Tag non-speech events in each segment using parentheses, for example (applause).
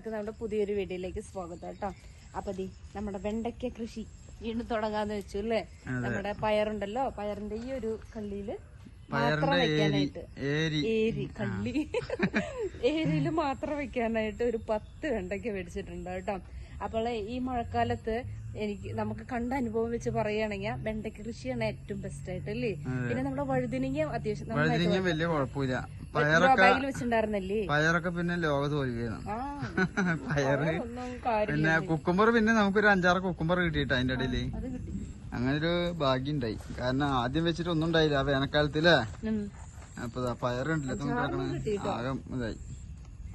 എല്ലാവർക്കും നമ്മുടെ പുതിയൊരു വീഡിയോയിലേക്ക് സ്വാഗതം കേട്ടോ. അപ്പൊ ദി നമ്മുടെ വെണ്ടയ്ക്ക കൃഷി വീണ്ടും തുടങ്ങാന്ന് വെച്ചു അല്ലേ? നമ്മുടെ പയറുണ്ടല്ലോ പയറിന്റെ ഈ ഒരു കള്ളിയിൽ മാത്രം വെക്കാനായിട്ട്. ഏരി. കള്ളി. (laughs) ഏരിയിൽ മാത്രം വെക്കാനായിട്ട് ഒരു പത്ത് വെണ്ടയ്ക്ക മേടിച്ചിട്ടുണ്ട് കേട്ടോ. അപ്പോൾ ഈ മഴക്കാലത്ത് എനിക്ക് നമുക്ക് കണ്ട അനുഭവം വെച്ച് പറയുകയാണെങ്കിൽ വെണ്ടയ്ക്ക കൃഷിയാണ് ഏറ്റവും ബെസ്റ്റ് ആയിട്ട് അല്ലേ പിന്നെ നമ്മുടെ വഴുതിനിങ്ങ അത്യാവശ്യം വലിയ കുഴപ്പമില്ല. പയറൊക്കെ ബാഗിൽ വെച്ചിട്ടുണ്ടായിരുന്നല്ലേ? പയറൊക്കെ പിന്നെ ലോകത്ത് ആ. (laughs) പയറ് പിന്നെ കുക്കുംബർ പിന്നെ നമുക്കൊരു അഞ്ചാറ് കുക്കുംബർ കിട്ടിയിട്ട് അതിന്റെ ഇടയിൽ. അങ്ങനൊരു കിട്ടി. അങ്ങനെ ഒരു ഭാഗ്യം ഉണ്ടായി. കാരണം ആദ്യം വെച്ചിട്ട് ഒന്നും ഉണ്ടായില്ല ആ വേനൽക്കാലത്തില്ലേ. അപ്പൊ പയറുണ്ടല്ലോ ആകെ ഇതായി.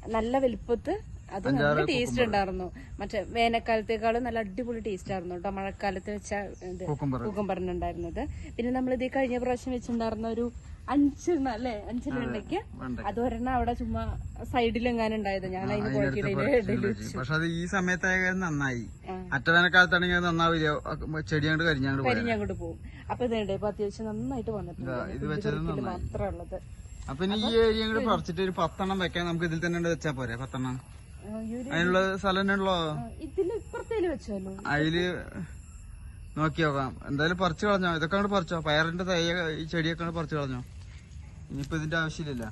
നല്ല വലിപ്പത്ത് അത് നല്ല ടേസ്റ്റ് ഉണ്ടായിരുന്നു. മറ്റേ വേനൽക്കാലത്തേക്കാളും നല്ല അടിപൊളി ടേസ്റ്റ് ആയിരുന്നു കേട്ടോ മഴക്കാലത്ത് വെച്ച ഇത് കുക്കുംബറിനുണ്ടായിരുന്നത് പിന്നെ നമ്മൾ ഇത് കഴിഞ്ഞ പ്രാവശ്യം വെച്ചിട്ടുണ്ടായിരുന്ന ഒരു അഞ്ചെണ്ണ അല്ലെ? അഞ്ചെണ്ണ ഉണ്ടെങ്കിൽ വെണ്ട അത് ഒരെണ്ണം അവിടെ ചുമ്മാ സൈഡിൽ എങ്ങാനും ഉണ്ടായത്. ഞാൻ അതിന് പക്ഷെ അത് ഈ സമയത്തായാലും നന്നായി. അറ്റവേനക്കാലത്താണെങ്കിൽ നന്നാവില്ല. ചെടി അങ്ങോട്ട് കരിഞ്ഞാണ്ട് പോയത് കരിഞ്ഞ് അങ്ങോട്ട് പോകും അപ്പൊ ഇതുണ്ട് ഇപ്പൊ അത്യാവശ്യം നന്നായിട്ട് വന്നിട്ടുണ്ട്. മാത്രമുള്ളത് അപ്പൊ ഈ ഏരിയ കൂടെ പറിച്ചിട്ട് ഒരു പത്തെണ്ണം വെക്കാൻ നമുക്ക് ഇതിൽ തന്നെ വെച്ചാ പോരെ. പത്തെണ്ണം. അതിനുള്ള സ്ഥലം തന്നെ ഉള്ളോ? ആ, ഇതിൽ ഇപ്പുറത്തേൽ വെച്ചാലോ അതിൽ നോക്കി നോക്കാം. എന്തായാലും പറിച്ച് കളഞ്ഞോ? ഇതൊക്കെ അങ്ങോട്ട് പറിച്ചോ? പയറിന്റെ തൈ ഈ ചെടിയൊക്കെ അങ്ങോട്ട് പറിച്ചു കളഞ്ഞോ? ഇനിയിപ്പോ ഇതിന്റെ ആവശ്യമില്ല.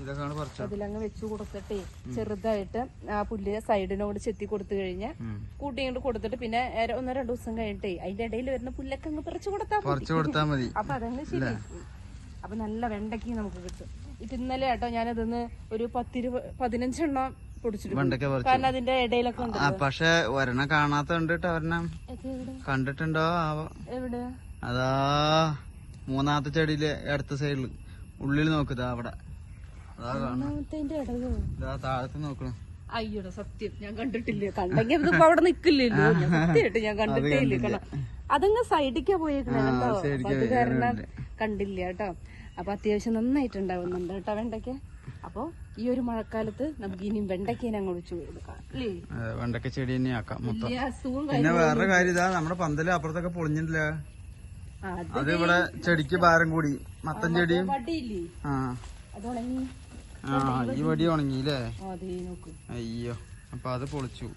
ഇതൊക്കെ പറിച്ചോ? അതിലങ്ങ് വെച്ചു കൊടുത്തിട്ടേ ചെറുതായിട്ട് ആ പുല്ല് സൈഡിനോട് ചെത്തി കൊടുത്തു കഴിഞ്ഞ് ഉം. കൂട്ടി ഇങ്ങോട്ട് കൊടുത്തിട്ട് പിന്നെ ഒന്നോ രണ്ടു ദിവസം കഴിഞ്ഞിട്ടേ അതിന്റെ ഇടയിൽ വരുന്ന പുല്ലൊക്കെ അങ്ങ് പറിച്ചു കൊടുത്താൽ മതി. പറിച്ചു കൊടുത്താ മതി. അപ്പൊ അതങ്ങ് ശരി. അപ്പൊ നല്ല വെണ്ടക്കി നമുക്ക് കിട്ടും. ഇപ്പൊ ഇന്നലെ കേട്ടോ ഞാനതിന്ന് ഒരു പത്തിരു പതിനഞ്ചെണ്ണം പൊടിച്ചിട്ട് വെണ്ടയ്ക്ക പറിച്ചു. കാരണം അതിന്റെ ഇടയിലൊക്കെ ഉണ്ട് ആ പക്ഷെ ഒരെണ്ണം കാണാത്ത കണ്ടിട്ട് ഒരെണ്ണം കണ്ടിട്ടുണ്ടോ എവിടെ? അതാ മൂന്നാമത്തെ ചെടിയിൽ അടുത്ത സൈഡിൽ. ഉള്ളിൽ നോക്കുതാ അവിടെ. അതാ കാണാ താഴത്ത് നോക്കണം അയ്യോടാ സത്യം. ഞാൻ കണ്ടിട്ടില്ല. കണ്ടെങ്കിൽ അതിപ്പോ അവിടെ നിക്കില്ലല്ലോ. സത്യമായിട്ട് ഞാൻ കണ്ടിട്ടേ ഇല്ല. കാരണം അതങ്ങ് സൈഡിക്കാ പോയേക്കണേ കേട്ടോ അത് കാരണം കണ്ടില്ല കേട്ടോ. അപ്പൊ അത്യാവശ്യം നന്നായിട്ടുണ്ടാവുന്നുണ്ട് കേട്ടോ വെണ്ടയ്ക്ക. അപ്പൊ ഈ ഒരു മഴക്കാലത്ത് നമുക്ക് ഇനിയും വെണ്ടയ്ക്കേനെ അങ്ങ് ഒഴിച്ചു കൊടുക്കാം വെണ്ടയ്ക്ക ചെടി തന്നെ ആക്കാം മൊത്തം. പിന്നെ വേറൊരു കാര്യം ഇതാ നമ്മുടെ പന്തൽ അപ്പുറത്തൊക്കെ പൊളിഞ്ഞിട്ടില്ല. അത് ഇവിടെ ചെടിക്ക് ഭാരം കൂടി. മത്തൻ ചെടിയും. ആ. ആ ഈ വടി ഉണങ്ങിയില്ലേ? ആ, അതേ നോക്ക്. അയ്യോ അപ്പൊ അത് പൊളിച്ചു.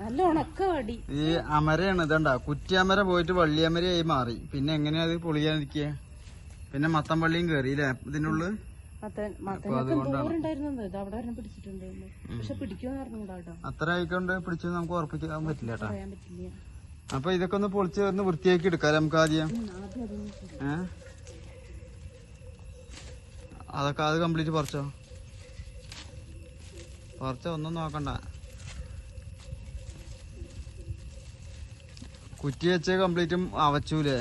നല്ല ഉണക്ക വടി. ഈ അമരയാണ് ഇതണ്ട? കുറ്റിയമര പോയിട്ട് വള്ളിയമരയായി മാറി. പിന്നെ എങ്ങനെയാ അത് പൊളിയാനിരിക്കുക പിന്നെ മത്തൻ വള്ളിയും കേറി അല്ലേ അത്ര ആയിക്കൊണ്ട് പിടിച്ച് നമുക്ക് ഉറപ്പിക്കാൻ പറ്റില്ല കേട്ടാ. അപ്പൊ ഇതൊക്കെ ഒന്ന് പൊളിച്ച് ഒന്ന് വൃത്തിയാക്കി എടുക്കാം നമുക്ക് ആദ്യം? അതൊക്കെ അത് കംപ്ലീറ്റ് പറിച്ചോ? പറിച്ചോ? ഒന്നും നോക്കണ്ട. കുറ്റി വെച്ച് കംപ്ലീറ്റും അവച്ചൂലേ?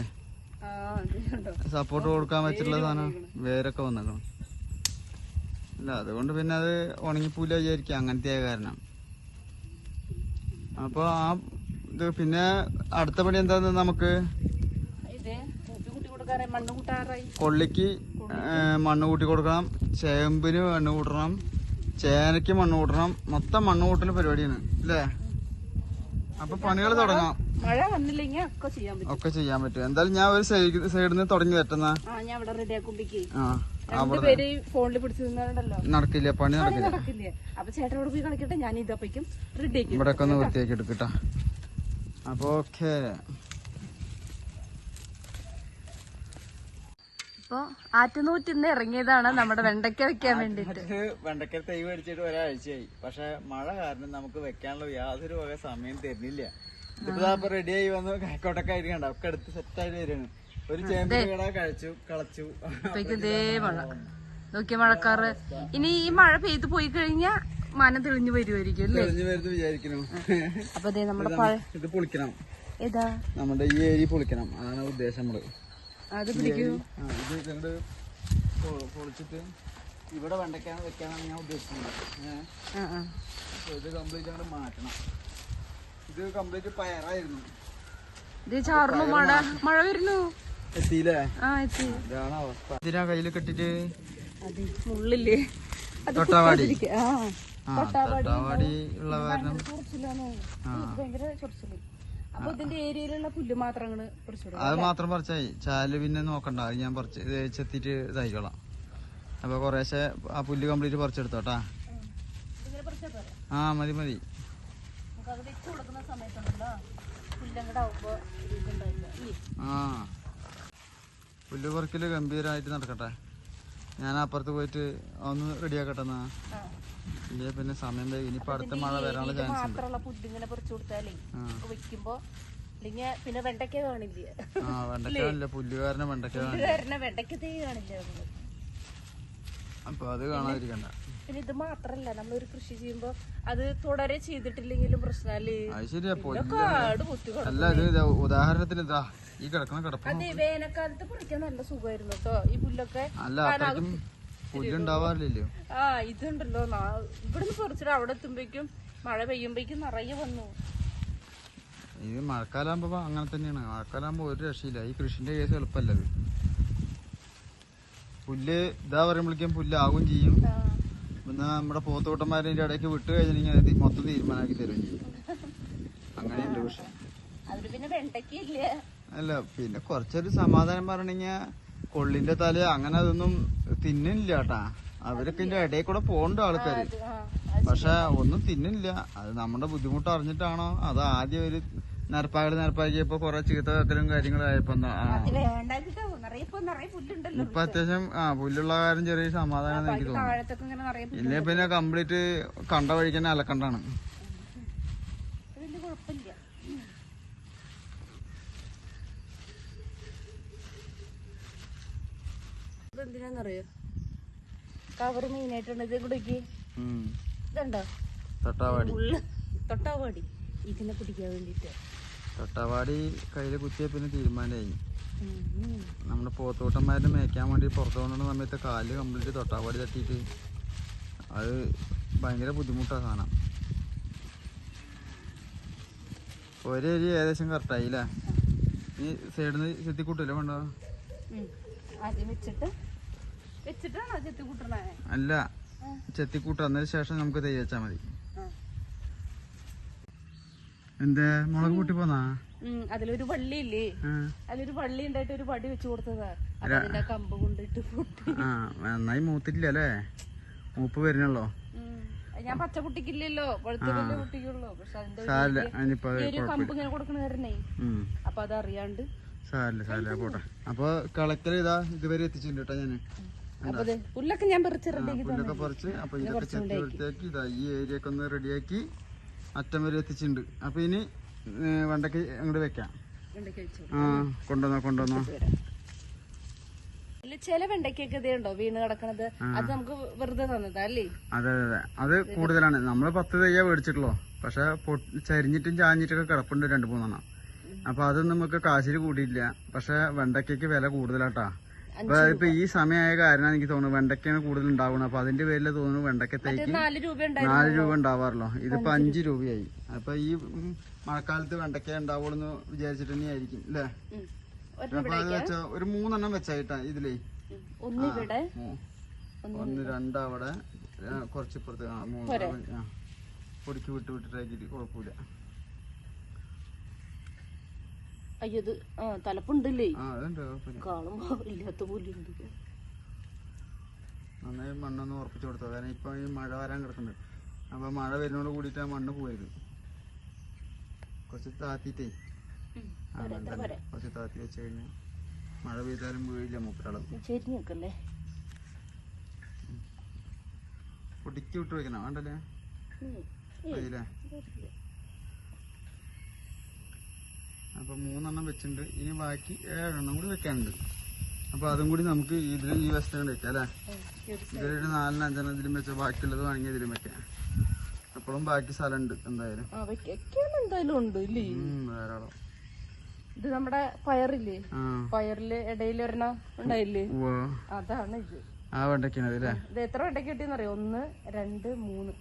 സപ്പോർട്ട് കൊടുക്കാൻ വെച്ചിട്ടുള്ള സാധനം. വേരൊക്കെ വന്നേക്കണം. ഇല്ല അതുകൊണ്ട് പിന്നെ അത് ഉണങ്ങിപ്പൂല വിചാരിക്കുക. അങ്ങനത്തെ കാരണം. അപ്പൊ ആ ഇത് പിന്നെ അടുത്ത പണി എന്താന്ന് നമുക്ക്? കൊള്ളിക്ക് മണ്ണ് കൂട്ടി കൊടുക്കണം. ചേമ്പിന് മണ്ണ് കൂട്ടണം. ചേനയ്ക്ക് മണ്ണ് കൂട്ടണം. മൊത്തം മണ്ണ് കൂട്ടൽ പരിപാടിയാണ് അല്ലേ? അപ്പൊ പണികൾ തുടങ്ങാം. മഴ വന്നില്ലെങ്കിൽ ഒക്കെ ചെയ്യാൻ പറ്റും. എന്തായാലും ഞാൻ ഒരു സൈഡ് സൈഡിൽ നിന്ന് തുടങ്ങി തട്ടുന്ന ആ. നടക്കില്ല? പണി നടക്കില്ല? അപ്പൊ ചേട്ടൻ ഇവിടെ പോയി കളിക്കട്ടെ ഞാൻ ഇതപ്പേക്കും റെഡി ആക്കി ഇവിടെ ഒക്കെ ഒന്ന് വൃത്തിയാക്കി എടുക്കട്ടാ അപ്പൊ ഓക്കെ. ഇപ്പൊ ഇറങ്ങിയതാണ് നമ്മുടെ വെണ്ടയ്ക്ക വെക്കാൻ വേണ്ടിട്ട് വെണ്ടയ്ക്ക തൈ മേടിച്ചിട്ട് ഒരാഴ്ചയായി. പക്ഷെ മഴ കാരണം നമുക്ക് വെക്കാനുള്ള യാതൊരു വക സമയം തരുന്നില്ല. ഇതിപ്പോ റെഡിയായി വന്ന്. കൈക്കോട്ടൊക്കെ ആയിരിക്കണ്ട ഒക്കെ എടുത്ത് സെറ്റ് ആയിട്ട് വരികയാണ്. ഒരു കഴിച്ചു കളച്ചു. ഇതേ മഴ. നോക്കിയ മഴക്കാറ്. ഇനി ഈ മഴ പെയ്ത് പോയി കഴിഞ്ഞാ മനം തെളിഞ്ഞു വരുമായിരിക്കും അല്ലേ? അപ്പൊ നമ്മുടെ ഇത് പൊളിക്കണം. ഏതാ? നമ്മുടെ ഈ ഏരി പൊളിക്കണം. അതാണ് ഉദ്ദേശം നമ്മൾ. അത് പിടിക്കൂ. ഇത് പൊളിച്ചിട്ട് ഇവിടെ വെണ്ടയ്ക്കാണ് വെക്കാനാണ് ഞാൻ ഉദ്ദേശിക്കുന്നത്. ഇത് കംപ്ലീറ്റ് അങ്ങോട്ട് മാറ്റണം. ഇത് കംപ്ലീറ്റ് പയറായിരുന്നു. ഇത് ചാർന്നു മഴ. മഴ വരുന്നു. എത്തിയില്ലേ? ആ ഇതാണ് അവസ്ഥ. കയ്യിൽ കെട്ടിട്ട് തൊട്ടാവാടി. ആ ആ തൊട്ടാവാടി. ഉള്ള കാരണം ഭയങ്കര ചൊറിച്ചിൽ അപ്പൊ ഇതിന്റെ ഏരിയയിലുള്ള പുല്ല് മാത്രം അങ്ങോട്ട് പറിച്ചിടും അത് മാത്രം പറിച്ചായി. ചാൽ പിന്നെ നോക്കണ്ട. അത് ഞാൻ പറിച്ച് ചെത്തിട്ട് ഇതായിക്കോളാം. അപ്പൊ കൊറേശ്ശെ ആ പുല്ല് കംപ്ലീറ്റ് പറിച്ചെടുത്തോട്ടാ ആ മതി മതി. നമുക്ക് അത് വെച്ച് കൊടുക്കുന്ന സമയത്തുണ്ടല്ലോ പുല്ലങ്ങടാവുമ്പോ ഇതുണ്ടാവില്ല ഇല്ലേ? ആ പുല്ല് പറിക്കൽ ഗംഭീരമായിട്ട് നടക്കട്ടെ. ഞാൻ അപ്പുറത്ത് പോയിട്ട് ഒന്ന് റെഡിയാക്കട്ടെ എന്നാ ഇല്ലേ പിന്നെ സമയം ഇനിയിപ്പോ അടുത്ത മഴ വരാനുള്ള ചാൻസ് പറിച്ചു കൊടുത്താലേ വെക്കുമ്പോ അല്ലെങ്കിൽ പിന്നെ കാണില്ല? ആ പുല്ലുകാരനെ വെണ്ടക്ക കാണില്ല. വെണ്ടയ്ക്ക തേ കാണില്ല. അപ്പൊ അത് കാണാതിരിക്കണ്ട. പിന്നെ ഇത് മാത്രല്ല നമ്മളൊരു കൃഷി ചെയ്യുമ്പോ അത് തുടരെ ചെയ്തിട്ടില്ലെങ്കിലും പ്രശ്നമല്ലേ പുല്ല് കാട് കുത്തി ഉദാഹരണത്തിന് ഇതാ ഈ കിടക്കുന്ന കിടപ്പ് അതെ വേനൽക്കാലത്ത് പറിക്കാൻ നല്ല സുഖമായിരുന്നു കേട്ടോ. ഈ പുല്ലൊക്കെ പുല്ലുണ്ടാവാറില്ലല്ലോ ആ ഇതുണ്ടല്ലോ. ഇവിടുന്ന് പറിച്ചിട്ട് അവിടെ എത്തുമ്പോഴേക്കും മഴ പെയ്യുമ്പോഴേക്കും നിറയെ വന്നു. ഇത് മഴക്കാലാകുമ്പോ അങ്ങനെ തന്നെയാണ്. മഴക്കാലാകുമ്പോ ഒരു രക്ഷയില്ല. ഈ കൃഷിന്റെ കേസ് എളുപ്പമല്ല പുല്ല് ഇതാ പറയുമ്പോഴേക്കും പുല്ലാകും ചെയ്യും. പിന്നെ നമ്മുടെ പോത്തോട്ടന്മാരുടെ ഇടയ്ക്ക് വിട്ടു കഴിഞ്ഞിട്ടുണ്ടെങ്കിൽ മൊത്തം തീരുമാനമാക്കി തരുകയും ചെയ്യും. അങ്ങനെയുണ്ട് പക്ഷെ. അല്ല പിന്നെ കുറച്ചൊരു സമാധാനം പറഞ്ഞെങ്കിൽ കൊള്ളിന്റെ തല അങ്ങനെ അതൊന്നും തിന്നില്ല കേട്ടാ. അവരൊക്കെ ഇതിന്റെ ഇടയിൽ കൂടെ പോകണ്ട ആൾക്കാര്. പക്ഷെ ഒന്നും തിന്നില്ല. അത് നമ്മുടെ ബുദ്ധിമുട്ട് അറിഞ്ഞിട്ടാണോ? അത് ആദ്യം ഒരു നിരപ്പാകൽ നിരപ്പാക്കിയപ്പോ കൊറേ ചീത്ത വെക്കലും കാര്യങ്ങളും ആയപ്പോ ഇപ്പൊ നിറയെ പുല്ലുണ്ടല്ലോ ഇപ്പൊ അത്യാവശ്യം ആ പുല്ലുള്ള കാര്യം ചെറിയ സമാധാനം എനിക്ക് താഴത്തൊക്കെ ഇങ്ങനെ നിറയെ പുല്ല് ഇല്ലേ പിന്നെ കംപ്ലീറ്റ് കണ്ട വഴിക്ക് തന്നെ അലക്കണ്ടാണ്. വലിയ കുഴപ്പമില്ല. ഇതെന്തിനാന്നറിയോ കവർ മെയിനായിട്ടുണ്ട്. ഇത് ഇവിടേക്ക് ഉം. ഇതുണ്ടോ? തൊട്ടാവാടി. ഉള്ളു. തൊട്ടാവാടി. ഇതിനെ പിടിക്കാൻ വേണ്ടിട്ട് തൊട്ടാവാടി കയ്യിൽ കുത്തിയ പിന്നെ തീരുമാനമായി. നമ്മുടെ പോത്തോട്ടന്മാരെ മേയ്ക്കാൻ വേണ്ടി പുറത്തു കൊണ്ടുവന്ന സമയത്ത് കാൽ കംപ്ലീറ്റ് തൊട്ടാവാടി തട്ടിയിട്ട് അത് ഭയങ്കര ബുദ്ധിമുട്ടാ സാധനം. ഒരു അരി ഏകദേശം കറക്റ്റായി അല്ലേ ഈ സൈഡിൽ നിന്ന് ചെത്തിക്കൂട്ടില്ലേ ചെത്തി അല്ല ചെത്തിക്കൂട്ട് എന്നതിന് ശേഷം നമുക്ക് തൈ വെച്ചാൽ മതി. എന്തേ? മുളക് പൊട്ടി പോന്നാ? അതിലൊരു വള്ളി ഇല്ലേ അതിലൊരു വള്ളി ഉണ്ടായിട്ട് ഒരു വടി വെച്ചു കൊടുത്തതാ. അതിന്റെ കമ്പ് കൊണ്ടിട്ട് പൊട്ടി. നന്നായി മൂത്തിട്ടില്ല അല്ലേ? മൂപ്പ് വരുന്നല്ലോ ഞാൻ പച്ച കുട്ടിക്കില്ലല്ലോ വലിയ കുട്ടിക്കുള്ളൂ പക്ഷെ അതിന്റെ ഒരു കമ്പ് ഇങ്ങനെ കൊടുക്കണ കാരണേ. അപ്പൊ അത് അറിയാണ്ട് സാരില്ല. സാരില്ല പോട്ടെ. അപ്പൊ കളക്ടർ ഇതാ ഇതുവരെ എത്തിച്ചിട്ടുണ്ട് കേട്ടോ ഞാൻ. പുല്ലൊക്കെ ഞാൻ പറിച്ച് റെഡിയാക്കി പുല്ലൊക്കെ പറിച്ച്. അപ്പൊ ഇതൊക്കെ ചെത്തി വൃത്തിയാക്കി ഇതാ ഈ ഏരിയ ഒക്കെ ഒന്ന് റെഡിയാക്കി അറ്റം വരെ എത്തിച്ചിട്ടുണ്ട്. അപ്പൊ ഇനി വെണ്ടയ്ക്ക് അങ്ങോട്ട് വെക്കാം. ആ കൊണ്ടുവന്നോ കൊണ്ടുവന്നോ. ചില വെണ്ടയ്ക്കൊക്കെ വീണ് കിടക്കണത്? അത് നമുക്ക് വെറുതെ തന്നതാ അല്ലേ? അതെ അതെ അതെ. അത് കൂടുതലാണ്. നമ്മൾ പത്ത് തയ്യാ മേടിച്ചിട്ടുള്ളൂ. പക്ഷെ ചരിഞ്ഞിട്ടും ചാഞ്ഞിട്ടൊക്കെ കിടപ്പുണ്ട് രണ്ട് മൂന്നെണ്ണം. അപ്പൊ അതൊന്നും നമുക്ക് കാശിൽ കൂടിയില്ല. പക്ഷെ വെണ്ടയ്ക്കൊക്കെ വില കൂടുതലാട്ടാ. ഇപ്പൊ ഈ സമയമായ കാരണം എനിക്ക് തോന്നുന്നു വെണ്ടക്കയാണ് കൂടുതൽ ഉണ്ടാവുന്നത്. അപ്പൊ അതിന്റെ പേരിൽ തോന്നുന്നു വെണ്ടക്കത്തേക്ക് തൈക്ക് നാല് രൂപ ഉണ്ടാവാറല്ലോ ഇതിപ്പോ അഞ്ച് രൂപയായി. അപ്പൊ ഈ മഴക്കാലത്ത് വെണ്ടക്ക ഉണ്ടാവുള്ളൂ എന്ന് വിചാരിച്ചിട്ട് തന്നെയായിരിക്കും അല്ലേ അപ്പൊ അത് വെച്ച ഒരു മൂന്നെണ്ണം വെച്ചായിട്ടാ ഇതിലേ. ഒന്ന് രണ്ടവിടെ കുറച്ചിപ്പുറത്ത് പൊടിക്ക് വിട്ട് വിട്ടിട്ടാക്കിട്ട് കുഴപ്പമില്ല. അയ്യോ ഇത് ആ തലപ്പുണ്ടല്ലേ? കാണുമ്പോ ഇല്ലാത്ത പുല്ലുണ്ട് നന്നായി മണ്ണൊന്ന് ഉറപ്പിച്ചു കൊടുത്തോ കാരണം ഇപ്പൊ ഈ മഴ വരാൻ കിടക്കുന്നുണ്ട്. അപ്പൊ മഴ വരുന്നോട് കൂടിയിട്ട് ആ മണ്ണ് പോയത്. കുറച്ച് താത്തിട്ടേ. കുറച്ച് താത്തി വെച്ച് കഴിഞ്ഞാൽ മഴ പെയ്താലും വീഴില്ല മൂപ്പരാളം ചെരിഞ്ഞ് നിക്കല്ലേ പൊടിക്ക് വിട്ട് വെക്കണം. വേണ്ടല്ലേ? ഉം. അതില്ലേ അപ്പൊ മൂന്നെണ്ണം വെച്ചിട്ടുണ്ട്. ഇനി ബാക്കി ഏഴെണ്ണം കൂടി വെക്കാനുണ്ട്. അപ്പൊ അതും കൂടി നമുക്ക് ഇതിൽ ഈ വശത്ത് വെക്കാം അല്ലേ? ഇതിലൊരു നാലെണ്ണം അഞ്ചെണ്ണം ഇതിലും വെച്ച ബാക്കിയുള്ളത് വാങ്ങി ഇതിലും വെക്കാം. അപ്പോഴും ബാക്കി സ്ഥലമുണ്ട് എന്തായാലും. എന്തായാലും ഉണ്ട് ഇല്ലേ? ധാരാളം. ഇത് നമ്മുടെ പയറില്ലേ? പയറിൽ ഇടയിൽ ഒരെണ്ണം ഉണ്ടായില്ലേ. അതാണ് ഇത്. ആ വെണ്ടയ്ക്കാണ് അല്ലേ? ഇത് എത്ര വെണ്ടക്ക കിട്ടിയെന്നറിയോ? ഒന്ന് രണ്ട് മൂന്ന്.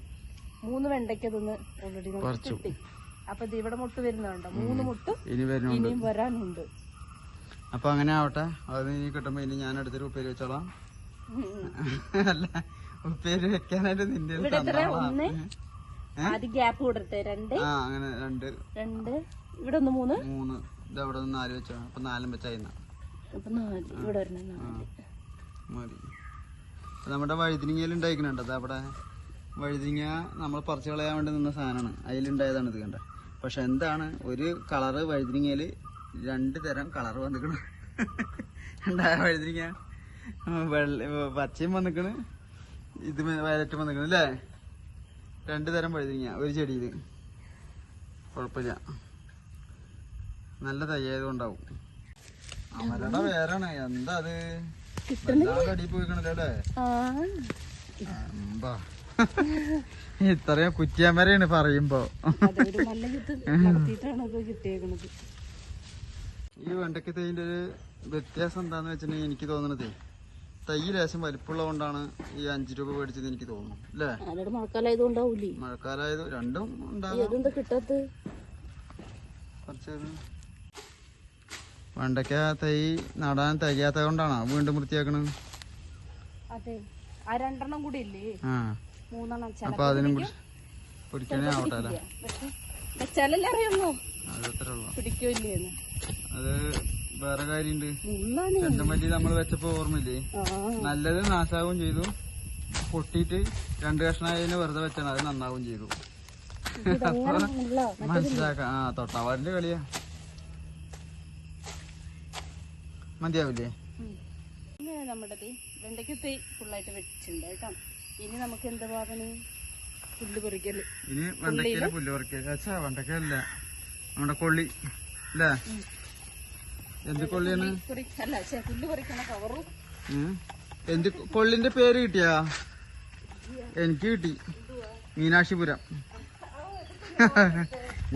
മൂന്ന് വെണ്ടക്കതൊന്ന് ഓൾറെഡി. കിട്ടി. അപ്പൊ ഇത് ഇവിടെ മുട്ട് വരുന്നുണ്ട്. മൂന്ന് മുട്ട് ഇനി വരുന്നുണ്ട്. ഇനിയും വരാനുണ്ട്. അപ്പൊ അങ്ങനെ ആവട്ടെ. അത് ഇനി കിട്ടുമ്പോ ഇനി ഞാൻ എടുത്തൊരു ഉപ്പേരി വെച്ചോളാം. അല്ല ഉപ്പേരി വെക്കാനായിട്ട് നിന്റെ ഇവിടെ എത്ര. ഒന്ന് ആദ്യം ഗ്യാപ്പ് കൊടുത്തേ രണ്ട്. ആ അങ്ങനെ രണ്ട്. രണ്ട്. ഇവിടെ ഒന്ന് മൂന്ന്. മൂന്ന്. ഇത് അവിടെ നിന്ന് നാല് വെച്ചോ. അപ്പൊ നാലും വെച്ചായിരുന്ന അപ്പൊ നാല്. ഇവിടെ ഒരെണ്ണം നാല്. മതി. നമ്മുടെ വഴുതിനിങ്ങയിൽ ഉണ്ടായിക്കണുണ്ട്? അവിടെ വഴുതിങ്ങ നമ്മൾ പറിച്ചു കളയാൻ വേണ്ടി നിന്ന സാധനമാണ്. അതിലുണ്ടായതാണ് ഇത് കണ്ട? പക്ഷെ എന്താണ് ഒരു കളറ് വഴുതിരിങ്ങയിൽ രണ്ട് തരം കളർ വന്നിക്കണ് ഉണ്ടായ വഴുതിരിങ്ങ? വെള്ള പച്ചയും വന്നിക്കണ് ഇത് വയലറ്റും വന്നിക്കണ് അല്ലേ? രണ്ട് തരം വഴുതിരിങ്ങ ഒരു ചെടിയിൽ കുഴപ്പമില്ല. നല്ല തയ്യായതുകൊണ്ടാവും അമരട വേറാണ് എന്താ അത്? അടി പോയിക്കണല്ലോ അല്ലേ. (laughs) ഇത്രയും കുറ്റിയാമരയാണ് പറയുമ്പോ. ഈ വെണ്ടയ്ക്ക തൈന്റെ ഒരു വ്യത്യാസം എന്താന്ന് വെച്ചിട്ടുണ്ടെങ്കിൽ എനിക്ക് തോന്നുന്നത് തൈ ലേശം വലിപ്പമുള്ളതുകൊണ്ടാണ് ഈ അഞ്ചു രൂപ മേടിച്ചത് എനിക്ക് തോന്നുന്നു അല്ലേ? മഴക്കാലായത് രണ്ടും ഉണ്ടാകും. കിട്ടാത്ത? വെണ്ടയ്ക്ക തൈ നടാൻ തികയാത്തത് കൊണ്ടാണോ വീണ്ടും വൃത്തിയാക്കണത് അതെ. ആ രണ്ടെണ്ണം കൂടി ഇല്ലേ ആ. മൂന്നെണ്ണം അപ്പൊ അതിനും പിടി- പിടിക്കണേ ആവട്ടെ വെച്ചാലല്ലേ അറിയുള്ളൂ. അത് വേറെ കാര്യണ്ട്. ചെണ്ടമല്ലി നമ്മൾ വെച്ചപ്പോ ഓർമ്മയില്ലേ? നല്ലത് നാശാവും ചെയ്തു. പൊട്ടിയിട്ട് രണ്ട് കഷ്ണായതിന് വെറുതെ വെച്ചാണ്. അത് നന്നാവും ചെയ്തു. മനസ്സിലാക്കാം ആ തൊട്ടാവാറിന്റെ കളിയാ. മതിയാവില്ലേ? നമ്മുടെ വെണ്ടയ്ക്ക് തൈ ഫുള്ളായിട്ട് വെച്ചിട്ടുണ്ട് കേട്ടോ. ഇനി നമുക്ക് എന്ത് പാകന് പുല്ല് പറിക്കൽ. ഇനി വെണ്ടയ്ക്കയിലെ പുല്ല് പറിക്കുക അച്ഛാ വെണ്ടയ്ക്കല്ല നമ്മുടെ കൊള്ളി. അല്ലേ? എന്ത് കൊള്ളിയാണ്? പുല്ല് പറിക്കണ കവറും എന്ത് കൊള്ളിന്റെ പേര് കിട്ടിയാ? എനിക്ക് കിട്ടി. മീനാക്ഷിപുരം.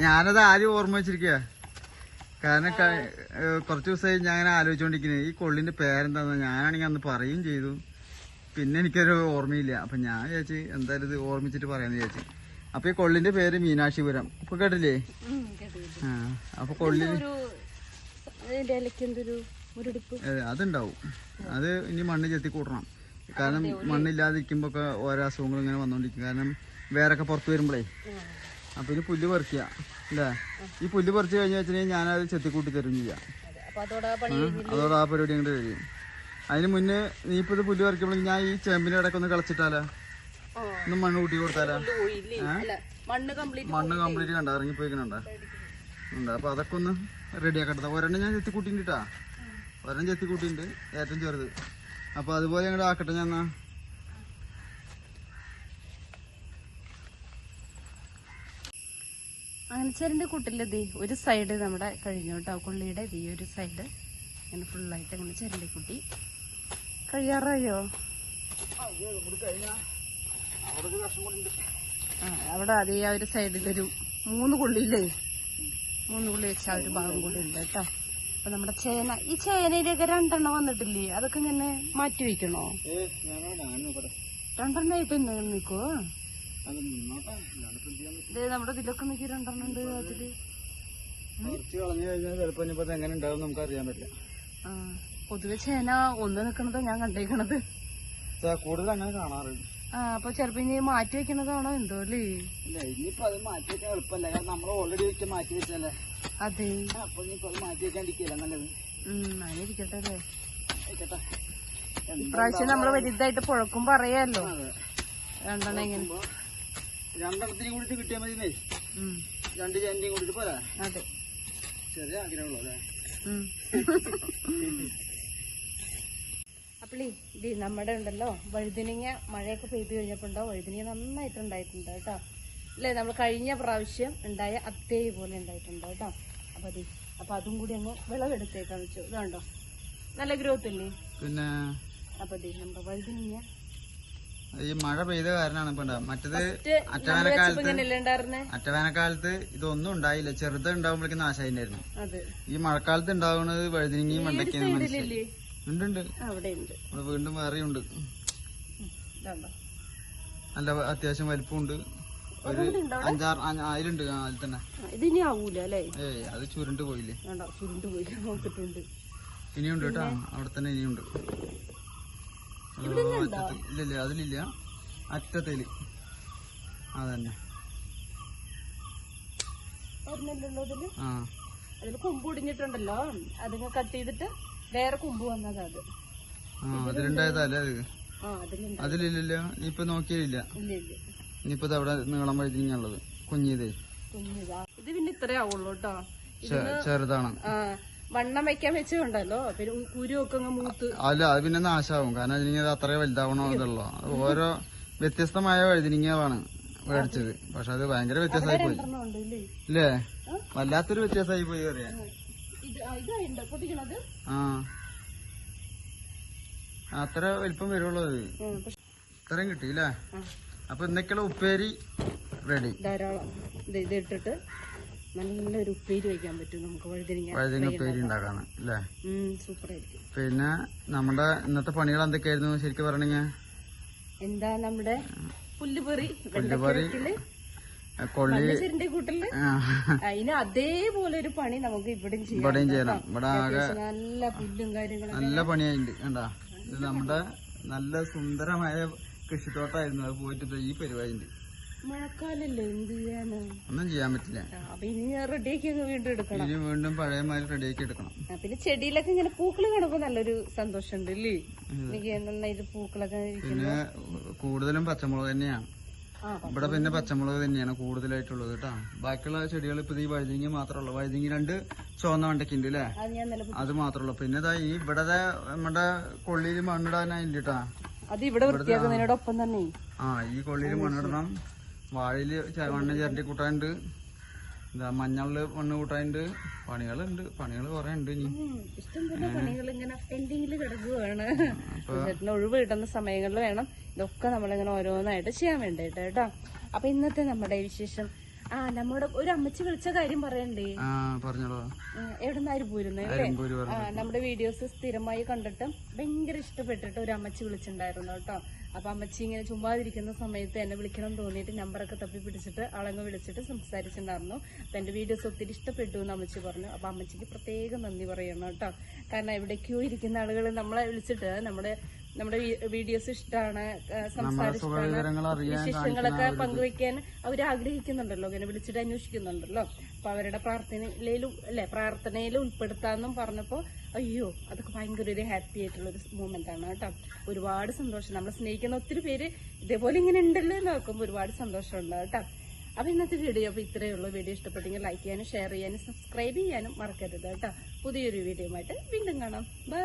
ഞാനത് ആദ്യം ഓർമ്മ വെച്ചിരിക്കുക കാരണം കുറച്ച് ദിവസമായി ഞാൻ അങ്ങനെ ആലോചിച്ചുകൊണ്ടിരിക്കുന്നത് ഈ കൊള്ളിന്റെ പേരെന്താന്ന് ഞാനാണെങ്കിൽ അന്ന് പറയും ചെയ്തു. പിന്നെ എനിക്കൊരു ഓർമ്മയില്ല. അപ്പൊ ഞാൻ ചേച്ചി എന്തായാലും ഇത് ഓർമ്മിച്ചിട്ട് പറയാന്ന് ചേച്ചി അപ്പൊ ഈ കൊള്ളിന്റെ പേര് മീനാക്ഷിപുരം. ഇപ്പൊ കേട്ടില്ലേ? കേട്ടു, കേട്ടു. ആ അപ്പൊ കൊള്ളി അതുണ്ടാവും. അത് ഇനി മണ്ണ് ചെത്തി കൂട്ടണം കാരണം മണ്ണില്ലാതിരിക്കുമ്പോ ഒക്കെ ഓരോ അസുഖങ്ങൾ ഇങ്ങനെ വന്നോണ്ടിരിക്കും. കാരണം വേറൊക്കെ പുറത്ത് വരുമ്പോഴേ അപ്പൊ ഇനി പുല്ല് പറിക്കുക അല്ലേ? ഈ പുല്ല് പറിച്ചു കഴിഞ്ഞാൽ വെച്ചിട്ടുണ്ടെങ്കിൽ ഞാനത് ചെത്തിക്കൂട്ടി തരും ചെയ്യാം. അതോടെ ആ പരിപാടി അങ്ങോട്ട് കഴിയും. അതിന് മുന്നേ നീ ഇപ്പൊ ഇത് പുല്ല് പറിക്കുമ്പോൾ ഞാൻ ഈ ചേമ്പിന്റെ ഇടയ്ക്ക് ഒന്ന് കളിച്ചിട്ടാലോ? ഒന്ന് മണ്ണ് കൂട്ടി കൊടുത്താലോ? മണ്ണ് കംപ്ലീറ്റ് മണ്ണ് കംപ്ലീറ്റ് കണ്ട? ഇറങ്ങി പോയിക്കണുണ്ടോ ഉണ്ട് അപ്പൊ അതൊക്കെ ഒന്ന് റെഡി ആക്കട്ടെ. ഒരെണ്ണം ഞാൻ ചെത്തി കൂട്ടിട്ടാ ഒരെണ്ണം ചെത്തി കൂട്ടിണ്ട് ഏറ്റവും ചെറുത്. അപ്പൊ അതുപോലെ അങ്ങോട്ട് ആക്കട്ടെ ഞാൻ എന്നാ. അങ്ങനച്ചേരിന്റെ കൂട്ടിൽ ദേ ഒരു സൈഡ് നമ്മുടെ കഴിഞ്ഞു കേട്ടോ കൊള്ളിയുടെ ഈ ഒരു സൈഡ് അങ്ങനെ ഫുള്ളായിട്ട് അങ്ങനെ ചെരണ്ടി കുട്ടി. കഴിയാറായോ ആ അവിടെ അതേ ആ ഒരു സൈഡിലൊരു മൂന്ന് കൊള്ളിയില്ലേ മൂന്ന് കുള്ളി വെച്ചാൽ ഒരു ഭാഗം കൂടി ഉണ്ട് കേട്ടോ. അപ്പൊ നമ്മുടെ ചേന ഈ ചേനയിലൊക്കെ രണ്ടെണ്ണം വന്നിട്ടില്ലേ? അതൊക്കെ ഇങ്ങനെ മാറ്റി വെക്കണോ? രണ്ടെണ്ണമായിട്ട് തന്നെ നിൽക്കോ ഇതേ നമ്മുടെ ഇതിലൊക്കെ നിൽക്കി രണ്ടെണ്ണം ഉണ്ട് അതിൽ. കുറച്ച് കളഞ്ഞു കഴിഞ്ഞാൽ ചിലപ്പോ ഇനിയിപ്പോ എങ്ങനെ ഉണ്ടാവും നമുക്ക് അറിയാൻ പറ്റില്ല. ആ. പൊതുവെ ചേന ഒന്ന് നിക്കണത് ഞാൻ കണ്ടേക്കണത്. കൂടുതൽ അങ്ങനെ കാണാറുണ്ട്. ആ അപ്പൊ ചെലപ്പോ ഇനി മാറ്റി വെക്കണതാണോ എന്തോ അല്ലേ? ഇനിയിപ്പോ അത് മാറ്റി വെക്കാൻ എളുപ്പമല്ല. കാരണം നമ്മൾ ഓൾറെഡി വെച്ച് മാറ്റി വെച്ചല്ലേ അതെ. അപ്പൊ ഇനിയിപ്പോ അത് മാറ്റി വെക്കാണ്ടിരിക്കില്ല നല്ലത്? അങ്ങനെ ഇരിക്കട്ടെ അല്ലേ. ഇപ്രാവശ്യം നമ്മൾ വലുതായിട്ട് പുഴക്കും പറയാലോ. രണ്ടെണ്ണം അപ്പൊ രണ്ടെണ്ണത്തിനും കൂടിയിട്ട് കിട്ടിയാൽ മതിയേ ഉം. രണ്ട് ചേനയും കൂടിയിട്ട് പോരാ? അതെ. ചെറിയ ആഗ്രഹമുള്ളൂ അല്ലേ? (laughs) ഉം. അപ്പളേ ഇത് നമ്മുടെ ഉണ്ടല്ലോ വഴുതിനിങ്ങ മഴയൊക്കെ പെയ്തു കഴിഞ്ഞപ്പോണ്ടോ വഴുതിനിങ്ങ നന്നായിട്ടുണ്ടായിട്ടുണ്ട് കേട്ടോ. അല്ലേ? നമ്മൾ കഴിഞ്ഞ പ്രാവശ്യം ഉണ്ടായ അത്തേ പോലെ ഉണ്ടായിട്ടുണ്ട് കേട്ടോ. അപ്പൊ അതെ അപ്പൊ അതും കൂടി അങ്ങ് വിളവെടുത്തേക്കാന്ന് വെച്ചു. ഇതുണ്ടോ നല്ല ഗ്രോത്ത് അല്ലേ? പിന്നെ അപ്പൊ അതെ നമ്മുടെ വഴുതിനിങ്ങ. ഈ മഴ പെയ്ത കാരണമാണ് ഇപ്പൊ. മറ്റത് അറ്റവേനക്കാലത്ത് അറ്റവേനക്കാലത്ത് ഇതൊന്നും ഉണ്ടായില്ല. ചെറുത് ഉണ്ടാവുമ്പോഴേക്കും നാശമായിരുന്നു അതെ. ഈ മഴക്കാലത്ത് ഉണ്ടാവുന്നത് വഴുതിനിങ്ങയും വെണ്ടയ്ക്കയും മനസ്സിലായി. വീണ്ടും വേറെയുണ്ട്. നല്ല അത്യാവശ്യം വലിപ്പമുണ്ട്. ഒരു അഞ്ചാറ് അഞ്ച് അതിലുണ്ട് അതിൽ തന്നെ. ഏ ഇതിനി ആവൂല അല്ലേ? ഏയ് അത് ചുരുണ്ട് പോയില്ലേ? ചുരുണ്ട് പോയി നോക്കിട്ടുണ്ട് ഇനിയുണ്ട് കേട്ടോ. അവിടെ തന്നെ ഇനിയുണ്ട്. ഇല്ലല്ലേ അറ്റത്ത് ഇല്ല ഇല്ല അതിലില്ല. അറ്റത്തേൽ. അതന്നെ. ആ. അതിൽ കൊമ്പ് ഒടിഞ്ഞിട്ടുണ്ടല്ലോ. അതിങ്ങ കട്ട് ചെയ്തിട്ട് വേറെ കൊമ്പ് വന്നതാ അത്. അതിലുണ്ടായതല്ലേ അതിലില്ലല്ലോ? ഇപ്പൊ നോക്കിയില്ല. ഇനിയിപ്പോ അവിടെ നീളം വഴിഞ്ഞുള്ളത് കുഞ്ഞിതേ. ഇത് പിന്നെ ഇത്രേ ആവുള്ളൂ കേട്ടോ ചെറുതാണ്. വണ്ണം വെക്കാൻ വെച്ചുണ്ടല്ലോ പിന്നെ കുരുവൊക്കെ മൂത്ത്. അല്ല അത് പിന്നെ നാശാവും. കാരണം അതിന് അത്രേ വലുതാവണോ അത് ഓരോ വ്യത്യസ്തമായ വഴുതിനിങ്ങാണ് മേടിച്ചത്. പക്ഷെ അത് ഭയങ്കര വ്യത്യാസമായി പോയി അല്ലേ ഇല്ലേ? വല്ലാത്തൊരു വ്യത്യാസമായി പോയി പറയാ ഇതായിണ്ട് പൊട്ടിക്കണത് ആ. അത്ര വലിപ്പം വരുള്ളൂ അത്. ഇത്രയും കിട്ടിയില്ലേ? ആ, അപ്പൊ ഇന്നൊക്കെയുള്ള ഉപ്പേരി റെഡി ധാരാളം ഇത് ഇട്ടിട്ട് നല്ലൊരു ഉപ്പേരി വയ്ക്കാൻ പറ്റും നമുക്ക് വഴുതിരിങ്ങ വഴുതിന് ഉപ്പേരി ഉണ്ടാക്കാണ് അല്ലേ? സൂപ്പർ ആയിരിക്കും പിന്നെ നമ്മുടെ ഇന്നത്തെ പണികൾ എന്തൊക്കെയായിരുന്നു ശരിക്കും പറഞ്ഞെങ്കിൽ എന്താ നമ്മുടെ പുല്ലുപറി പുല്ലുപൊറി. അതിന് അതേപോലെ ഒരു പണി നമുക്ക് ഇവിടെയും ചെയ്യാം ഇവിടെയും ചെയ്യണം. ഇവിടെ ആകെ നല്ല പുല്ലും കാര്യങ്ങളും നല്ല പണിയായിട്ടുണ്ട് കണ്ടാ? ഇത് നമ്മുടെ നല്ല സുന്ദരമായ കൃഷിത്തോട്ടമായിരുന്നു അത് പോയിട്ട് ഈ പരിപാടി മഴക്കാലല്ലേ എന്ത് ചെയ്യാന്? ഒന്നും ചെയ്യാൻ പറ്റില്ല. അപ്പൊ ഇനി റെഡിയാക്കി വീണ്ടും എടുക്കണം. ഇനി വീണ്ടും പഴയ മാതിരി റെഡിയാക്കി എടുക്കണം. പിന്നെ ചെടിയിലൊക്കെ ഇങ്ങനെ പൂക്കൾ കാണുമ്പോ നല്ലൊരു സന്തോഷമുണ്ട് ഉണ്ട് എനിക്ക് നന്നായിട്ട് പൂക്കളൊക്കെ പിന്നെ കൂടുതലും പച്ചമുളക് തന്നെയാണ്. ഇവിടെ പിന്നെ പച്ചമുളക് തന്നെയാണ് കൂടുതലായിട്ടുള്ളത് കേട്ടോ. ബാക്കിയുള്ള ചെടികൾ ഇപ്പൊ ഈ വഴുതിങ്ങി മാത്രമേ ഉള്ളൂ വഴുതിങ്ങി രണ്ട് ചുവന്ന വണ്ടക്കുണ്ട് അല്ലേ അത് ഞാൻ മാത്രമേ ഉള്ളൂ പിന്നെ ഇതാ ഈ ഇവിടെ നമ്മുടെ കൊള്ളിയിൽ മണ്ണിടാനായില്ല കേട്ടാ അത് ഇവിടെ വൃത്തിയാക്കുന്നതിനോടൊപ്പം തന്നെ. ആ ഈ കൊള്ളിയിൽ മണ്ണിടണം. വാഴയിൽ മണ്ണ് ചിരണ്ടി കൂട്ടാനുണ്ട്. എന്താ മഞ്ഞളിൽ മണ്ണ് കൂട്ടാനുണ്ട്. പണികളുണ്ട്. പണികൾ കുറെ ഉണ്ട് ഇനി. ഇഷ്ടം പോലെ പണികൾ ഇങ്ങനെ പെൻഡിങ്ങിൽ കിടക്കുകയാണ് ഒഴിവ് കിട്ടുന്ന സമയങ്ങളിൽ വേണം ഇതൊക്കെ നമ്മളിങ്ങനെ ഓരോന്നായിട്ട് ചെയ്യാൻ വേണ്ടിയിട്ട് കേട്ടോ. അപ്പൊ ഇന്നത്തെ നമ്മുടെ വിശേഷം. ആ നമ്മുടെ ഒരു അമ്മച്ചി വിളിച്ച കാര്യം പറയണ്ടേ? ആ പറഞ്ഞോളൂ. എവിടെ നിന്നായിരുന്നു പോയിരുന്നത് അല്ലേ? അരുമ്പൂര് ആ, പറഞ്ഞു നമ്മുടെ വീഡിയോസ് സ്ഥിരമായി കണ്ടിട്ട് ഭയങ്കര ഇഷ്ടപ്പെട്ടിട്ട് ഒരു അമ്മച്ചി വിളിച്ചിട്ടുണ്ടായിരുന്നു കേട്ടോ. അപ്പൊ അമ്മച്ചി ഇങ്ങനെ ചുമ്മാതിരിക്കുന്ന സമയത്ത് എന്നെ വിളിക്കണം തോന്നിയിട്ട് നമ്പറൊക്കെ തപ്പി പിടിച്ചിട്ട് ആളങ്ങ് വിളിച്ചിട്ട് സംസാരിച്ചിട്ടുണ്ടായിരുന്നു. അപ്പൊ എന്റെ വീഡിയോസ് ഒത്തിരി ഇഷ്ടപ്പെട്ടു എന്ന് അമ്മച്ചി പറഞ്ഞു. അപ്പൊ അമ്മച്ചിക്ക് പ്രത്യേകം നന്ദി പറയണം കേട്ടോ. കാരണം എവിടേക്കോ ഇരിക്കുന്ന ആളുകൾ നമ്മളെ വിളിച്ചിട്ട് നമ്മുടെ നമ്മുടെ വീഡിയോസ് ഇഷ്ടമാണ് സംസാരം ഇഷ്ടമാണ് വിവരങ്ങൾ അറിയാൻ വിശേഷങ്ങളൊക്കെ പങ്കുവെക്കാൻ അവർ ആഗ്രഹിക്കുന്നുണ്ടല്ലോ ഇങ്ങനെ വിളിച്ചിട്ട് അന്വേഷിക്കുന്നുണ്ടല്ലോ. അപ്പൊ അവരുടെ പ്രാർത്ഥനയിലും അല്ലെ പ്രാർത്ഥനയിൽ ഉൾപ്പെടുത്താന്നും പറഞ്ഞപ്പോ അയ്യോ അതൊക്കെ ഭയങ്കര ഒരു ഹാപ്പി ആയിട്ടുള്ള ഒരു മൂമെന്റ് ആണ് കേട്ടോ. ഒരുപാട് സന്തോഷം. നമ്മളെ സ്നേഹിക്കുന്ന ഒത്തിരി പേര് ഇതേപോലെ ഇങ്ങനെ ഉണ്ടല്ലോ എന്ന് നോക്കുമ്പോൾ ഒരുപാട് സന്തോഷമുണ്ട് കേട്ടോ. അപ്പൊ ഇന്നത്തെ വീഡിയോ അപ്പൊ ഇത്രയേ ഉള്ളൂ. വീഡിയോ ഇഷ്ടപ്പെട്ടെങ്കിൽ ലൈക്ക് ചെയ്യാനും ഷെയർ ചെയ്യാനും സബ്സ്ക്രൈബ് ചെയ്യാനും മറക്കരുത് കേട്ടോ. പുതിയൊരു വീഡിയോ ആയിട്ട് വീണ്ടും കാണാം. ബൈ